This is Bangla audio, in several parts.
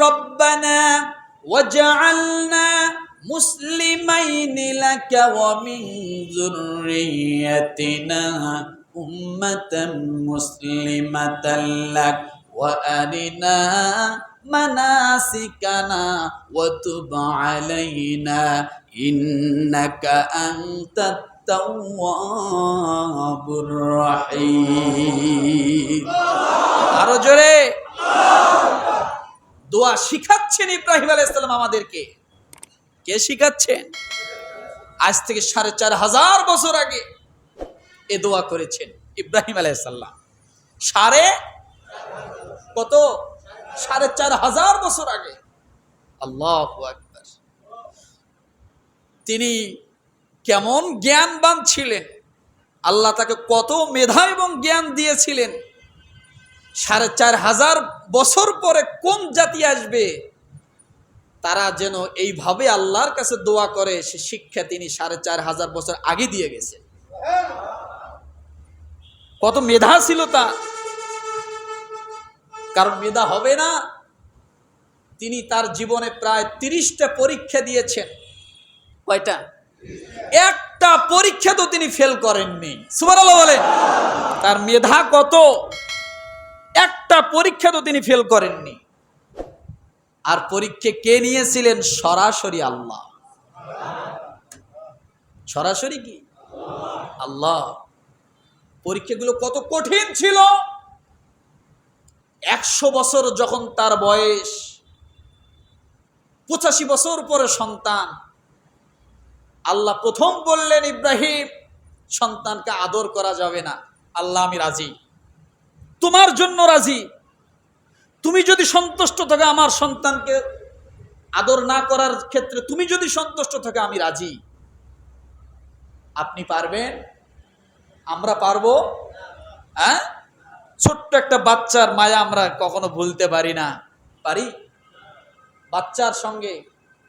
ربنا وجعلنا مسلمين لك ومن ذريتنا أمة مسلمة لك وأرنا مناسكنا وتب علينا إنك أنت التواب الرحيم আরো জোরে দোয়া শিখাচ্ছেন ইব্রাহিম আলাইসাল্লাম আমাদেরকে। কে শিখাচ্ছেন? আজ থেকে সাড়ে চার হাজার বছর আগে এ দোয়া করেছেন ইব্রাহিম আলাইসাল্লাম সাড়ে কত? সাড়ে চার হাজার বছর আগে। আল্লাহ তিনি কেমন জ্ঞানবান ছিলেন। আল্লাহ তাকে কত মেধা এবং জ্ঞান দিয়েছিলেন। সাড়ে চার হাজার বছর পরে কোন জাতি আসবে? তারা যেন এইভাবে আল্লাহর কাছে দোয়া করে, সে শিক্ষা তিনি সাড়ে চার হাজার বছর আগে দিয়ে গেছে। কত মেধা ছিল তা। কারণ মেধা হবে না। তিনি তার জীবনে প্রায় তিরিশটা পরীক্ষা দিয়েছেন। কয়টা? একটা পরীক্ষা তো তিনি ফেল করেননি। সুবহানাল্লাহ বলে তার মেধা কত? একটা পরীক্ষা তো তিনি ফেল করেননি। আর পরীক্ষা কে নিয়েছিলেন? সরাসরি আল্লাহ। সরাসরি কি? আল্লাহ। পরীক্ষাগুলো কত কঠিন ছিল। একশো বছর যখন তার বয়স, পঁচাশি বছর পরে সন্তান। আল্লাহ প্রথম বললেন, ইব্রাহিম, সন্তানকে আদর করা যাবে না। আল্লাহ আমি রাজি। তোমার জন্য রাজি। তুমি যদি সন্তুষ্ট থাকে আমার সন্তানকে আদর না করার ক্ষেত্রে তুমি যদি সন্তুষ্ট থাকে, আমি রাজি। আপনি পারবেন? আমরা পারব? হ্যাঁ? ছোট্ট একটা বাচ্চার মায়া আমরা কখনো ভুলতে পারি না। পারি? বাচ্চার সঙ্গে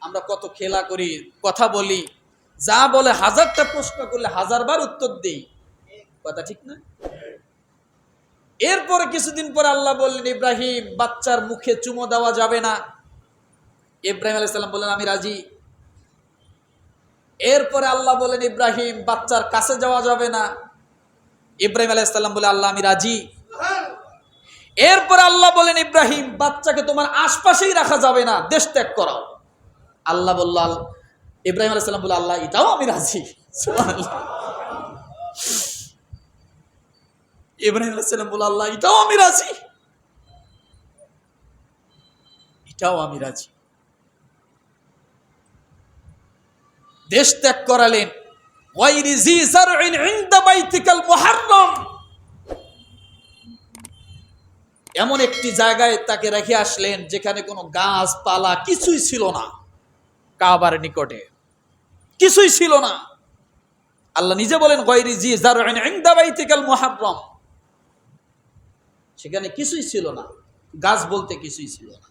আমরা কত খেলা করি, কথা বলি। যা বলে হাজারটা প্রশ্ন করলে হাজারবার উত্তর দিই। কথা ঠিক না? এরপরে কিছুদিন পরে আল্লাহ বললেন, ইব্রাহিম, বাচ্চার মুখে চুমো দেওয়া যাবে না। ইব্রাহিম আলাইসাল্লাম বললেন, আমি রাজি। এরপরে আল্লাহ বলেন ইব্রাহিম, বাচ্চার কাছে যাওয়া যাবে না। ইব্রাহিম আলাইসাল্লাম বলে আল্লাহ, আমি রাজি। এরপরে আল্লাহ বলেন ইব্রাহিম, বাচ্চাকে তোমার আশপাশেই রাখা যাবে না, দেশ ত্যাগ করাও। আল্লাহ বলল ইব্রাহিম আলাইসাল্লাম বলে আল্লাহ, এটাও আমি রাজি। ইব্রাহিম আলাইসাল্লাম বলে আল্লাহ, এটাও আমি রাজি। এটাও আমি রাজি। দেশ ত্যাগ করালেন। এমন একটি জায়গায় তাকে রেখে আসলেন যেখানে কোনো গাছপালা কিছুই ছিল না, কাবার নিকটে। কিছুই ছিল না। আল্লাহ নিজে বলেন গৈরি জি জারইন ইনদা বাইতিকাল মুহাররম। সেখানে কিছুই ছিল না। গাছ বলতে কিছুই ছিল না।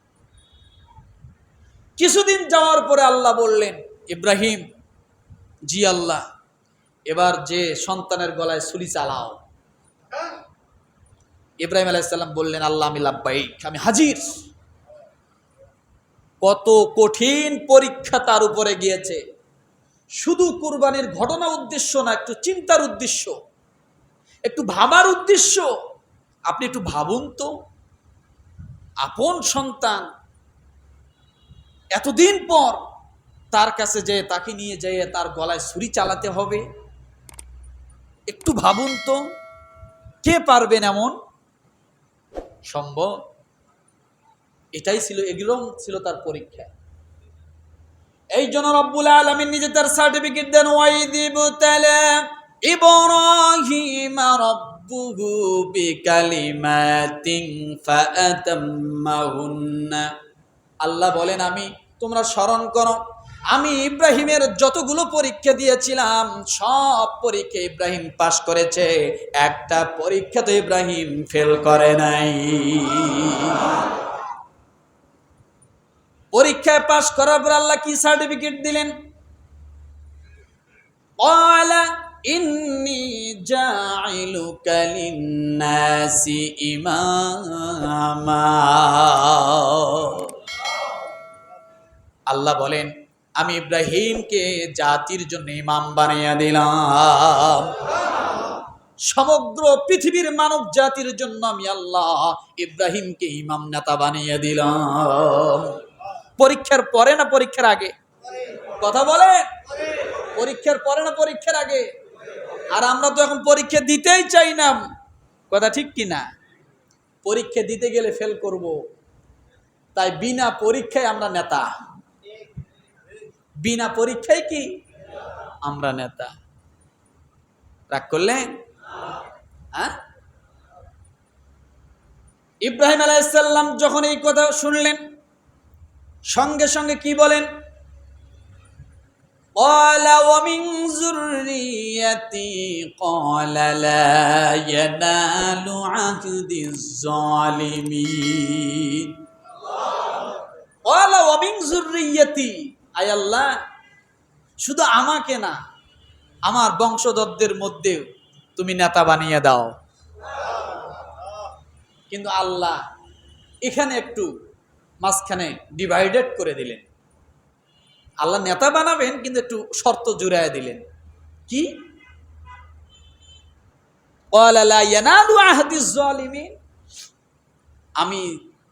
কিছুদিন যাওয়ার পরে আল্লাহ বললেন, ইব্রাহিম, জি আল্লাহ, এবার যে সন্তানের গলায় ছুরি চালাও। ইব্রাহিম আলাইসাল্লাম বললেন, আল্লাহ, আমি লাভবাইক আমি হাজির। কত কঠিন পরীক্ষা তার উপরে গিয়েছে। শুধু কুরবানির ঘটনা উদ্দেশ্য না, একটু চিন্তার উদ্দেশ্য, একটু ভাবার উদ্দেশ্য আপনি একটু ভাবুন তো, আপন সন্তান এতদিন পর তার কাছে যেয়ে তাকে নিয়ে যেয়ে তার গলায় ছুরি চালাতে হবে। একটু ভাবুন তো, কে পারবেন এমন? সম্ভব। এটাই ছিল, এগুলো ছিল তার পরীক্ষা। এই জন্য রব্বুল আলমিন নিজে তার সার্টিফিকেট দেন ওয়াই ওয়াইদিব ইব্রাহিম রব্বুহু বিকালিমাতিন ফাআতাম্মাহুন্না আল্লাহ বলেন, আমি, তোমরা স্মরণ করো, আমি ইব্রাহিমের যতগুলো পরীক্ষা দিয়েছিলাম, সব পরীক্ষা ইব্রাহিম পাশ করেছে। একটা পরীক্ষা তো ইব্রাহিম ফেল করে নাই। পরীক্ষায় পাশ করার পর আল্লাহ কি সার্টিফিকেট দিলেন? ইন্নি জাইলুকা লিন্নাসি ইমামা। আল্লাহ বলেন, আমি ইব্রাহিমকে জাতির জন্য ইমাম বানাইয়া দিলাম। সমগ্র পৃথিবীর মানব জাতির জন্য আমি আল্লাহ ইব্রাহিমকে ইমাম নেতা বানিয়ে দিলাম। পরীক্ষার পরে না পরীক্ষার আগে? কথা বলেন? পরীক্ষার পরে না পরীক্ষার আগে? আর আমরা তো এখন পরীক্ষা দিতেই চাই না। কথা ঠিক কি না? পরীক্ষা দিতে গেলে ফেল করব। তাই বিনা পরীক্ষায় আমরা নেতা। বিনা পরীক্ষায় কি? আমরা নেতা। রাগ করলেন হ্যাঁ? ইব্রাহিম আলাইসাল্লাম যখন এই কথা শুনলেন, সঙ্গে সঙ্গে কি বলেন? قال ومن ذريتي قال لا ينال عهد الظالمين قال ومن ذريتي আয় আল্লাহ শুধু আমাকে না আমার বংশধরদের মধ্যে তুমি নেতা বানিয়ে দাও কিন্তু আল্লাহ এখানে একটু মাঝখানে ডিভাইডেড করে দিলেন আল্লাহ নেতা বানাবেন, কিন্তু একটু শর্ত জুড়ায় দিলেন। কি? আমি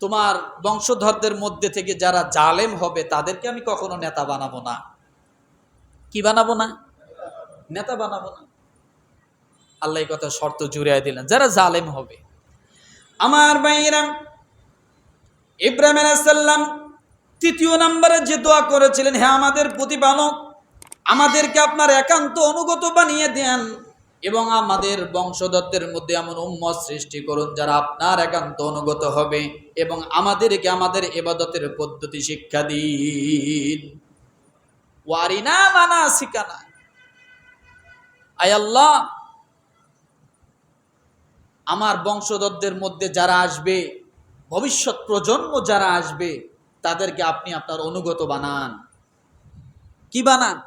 তোমার বংশধরদের মধ্যে থেকে যারা জালেম হবে, তাদেরকে আমি কখনো নেতা বানাবো না। কি বানাবো না? নেতা বানাবো না। আল্লাহ কথা শর্ত জুড়াই দিলেন, যারা জালেম হবে। আমার বাইরাম ইব্রাহিম আলাইসাল্লাম তৃতীয় নম্বরে যে দোয়া করেছিলেন হ্যাঁ আমাদের প্রতিপালক, আমাদেরকে আপনার একান্ত অনুগত বানিয়ে দেন এবং আমাদের বংশধরদের মধ্যে এমন উম্মত সৃষ্টি করুন যারা আপনার একান্ত অনুগত হবে এবং আমাদেরকে আমাদের এবাদতের পদ্ধতি শিক্ষা দিন। ওয়ারিনা মানা শিকানা আয় আল্লাহ, আমার বংশধরদের মধ্যে যারা আসবে, ভবিষ্যৎ প্রজন্ম যারা আসবে তাদেরকে আপনি আপনার অনুগত বানান। কি বানান?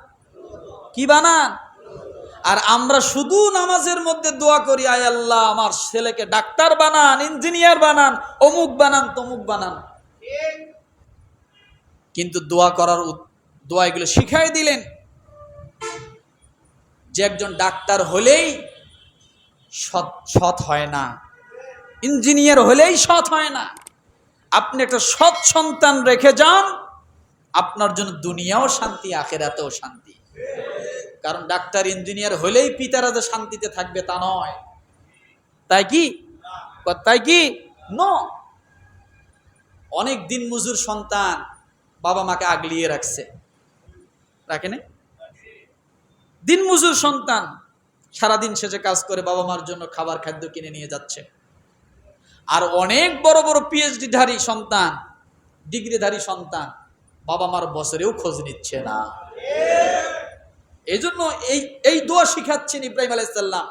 কি বানান? আর আমরা শুধু নামাজের মধ্যে দোয়া করি, আয় আল্লাহ, আমার ছেলেকে ডাক্তার বানান, ইঞ্জিনিয়ার বানান, অমুক বানান, তমুক বানান। কিন্তু দোয়া করার দোয়া এগুলো শিখাই দিলেন। যে একজন ডাক্তার হলেই সৎ সৎ হয় না। ইঞ্জিনিয়ার হলেই সৎ হয় না। আপনি একটা সৎ সন্তান রেখে যান, আপনার জন্য দুনিয়াও শান্তি, আখেরাতেও শান্তি। কারণ ডাক্তার, ইঞ্জিনিয়ার হলেই পিতারা যে শান্তিতে থাকবে, তা নয়। তাই কি? তাই কি? ন। অনেক দিন মজুর সন্তান বাবা মাকে আগলিয়ে রাখছে। রাখে রাখেনি দিন মজুর সন্তান সারাদিন শেষে কাজ করে বাবা মার জন্য খাবার, খাদ্য কিনে নিয়ে যাচ্ছে। আর অনেক বড় বড় পিএইচডি ধারী সন্তান ডিগ্রিধারী সন্তান বাবা মার বছরেও খোঁজ নিচ্ছে না এই জন্য এই এই দোয়া শিখাচ্ছেন ইব্রাহিম আলাইসাল্লাম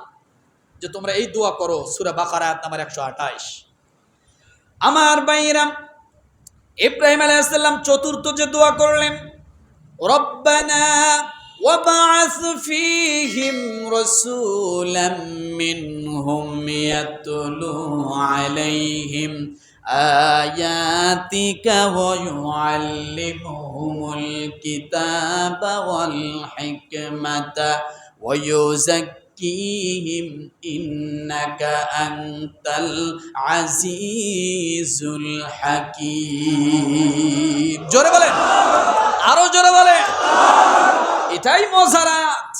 যে তোমরা এই দোয়া করো সুরা বাকার আয়াত নাম্বার একশো আঠাইশ আমার বাইরাম ইব্রাহিম আলাইসাল্লাম চতুর্থ যে দোয়া করলেন রব্বানা وبعث فيهم رسولا منهم يتلو عليهم آياتك ويعلمهم الكتاب والحكمة ويزكيهم إنك أنت العزيز الحكيم জোরে বলেন আরো জোরে বলেন এটাই মজারাত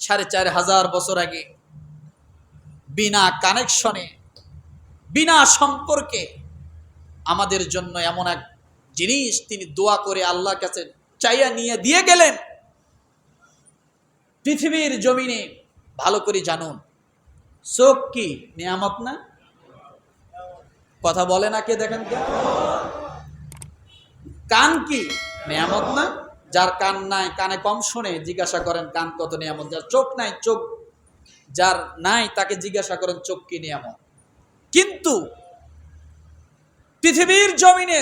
সাড়ে চার হাজার বছর আগে বিনা কানেকশনে, বিনা সম্পর্কে আমাদের জন্য এমন এক জিনিস তিনি দোয়া করে আল্লাহর কাছে চাইয়া নিয়ে দিয়ে গেলেন। পৃথিবীর জমিনে, ভালো করে জানুন, চোখ কি নিয়ামত না? কথা বলে না কে দেখেন কে কান কি নিয়ামত না? যার কান নাই, কানে কম শুনে জিজ্ঞাসা করেন, কান কত নিয়ামত? যার চোখ নাই, চোখ যার নাই তাকে জিজ্ঞাসা করেন, চোখ কি নিয়ামত? কিন্তু পৃথিবীর জমিনে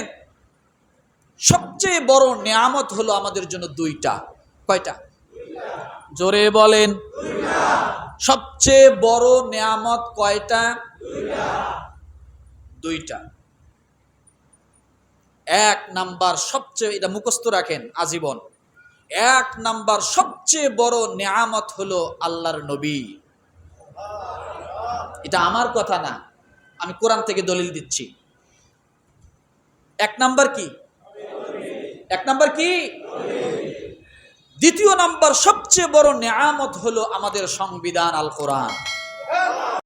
সবচেয়ে বড় নিয়ামত হলো আমাদের জন্য দুইটা। কয়টা? জোরে বলেন। সবচেয়ে বড় নিয়ামত কয়টা? দুইটা। এক নাম্বার সবচেয়ে, এটা মুখস্থ রাখেন, আজীবন। এক নাম্বার সবচেয়ে বড় নেয়ামত হলো আল্লাহর নবী। এটা আমার কথা না। আমি কোরআন থেকে দলিল দিচ্ছি। এক নাম্বার কি? এক নাম্বার কি? দ্বিতীয় নাম্বার সবচেয়ে বড় নেয়ামত হলো আমাদের সংবিধান আল কোরআন